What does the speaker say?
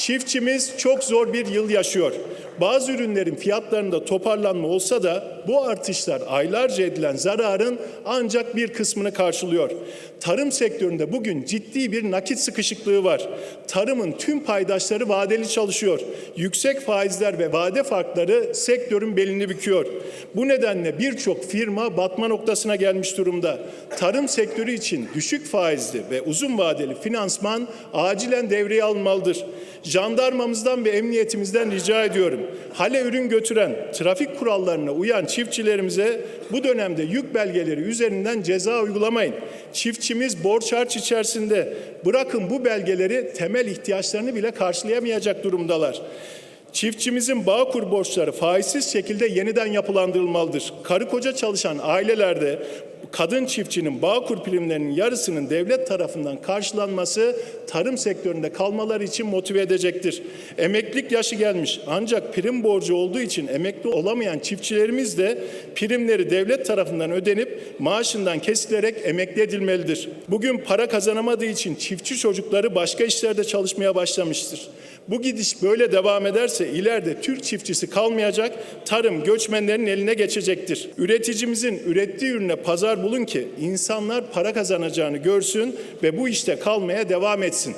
Çiftçimiz çok zor bir yıl yaşıyor. Bazı ürünlerin fiyatlarında toparlanma olsa da bu artışlar aylarca edilen zararın ancak bir kısmını karşılıyor. Tarım sektöründe bugün ciddi bir nakit sıkışıklığı var. Tarımın tüm paydaşları vadeli çalışıyor. Yüksek faizler ve vade farkları sektörün belini büküyor. Bu nedenle birçok firma batma noktasına gelmiş durumda. Tarım sektörü için düşük faizli ve uzun vadeli finansman acilen devreye alınmalıdır. Jandarmamızdan ve emniyetimizden rica ediyorum. Hale ürün götüren, trafik kurallarına uyan çiftçilerimize bu dönemde yük belgeleri üzerinden ceza uygulamayın. Çiftçimiz borç harç içerisinde. Bırakın bu belgeleri temel ihtiyaçlarını bile karşılayamayacak durumdalar. Çiftçimizin Bağkur borçları faizsiz şekilde yeniden yapılandırılmalıdır. Karı koca çalışan ailelerde kadın çiftçinin Bağkur primlerinin yarısının devlet tarafından karşılanması tarım sektöründe kalmaları için motive edecektir. Emeklilik yaşı gelmiş ancak prim borcu olduğu için emekli olamayan çiftçilerimiz de primleri devlet tarafından ödenip maaşından kesilerek emekli edilmelidir. Bugün para kazanamadığı için çiftçi çocukları başka işlerde çalışmaya başlamıştır. Bu gidiş böyle devam ederse ileride Türk çiftçisi kalmayacak, tarım göçmenlerin eline geçecektir. Üreticimizin ürettiği ürüne pazar bulun ki insanlar para kazanacağını görsün ve bu işte kalmaya devam etsin.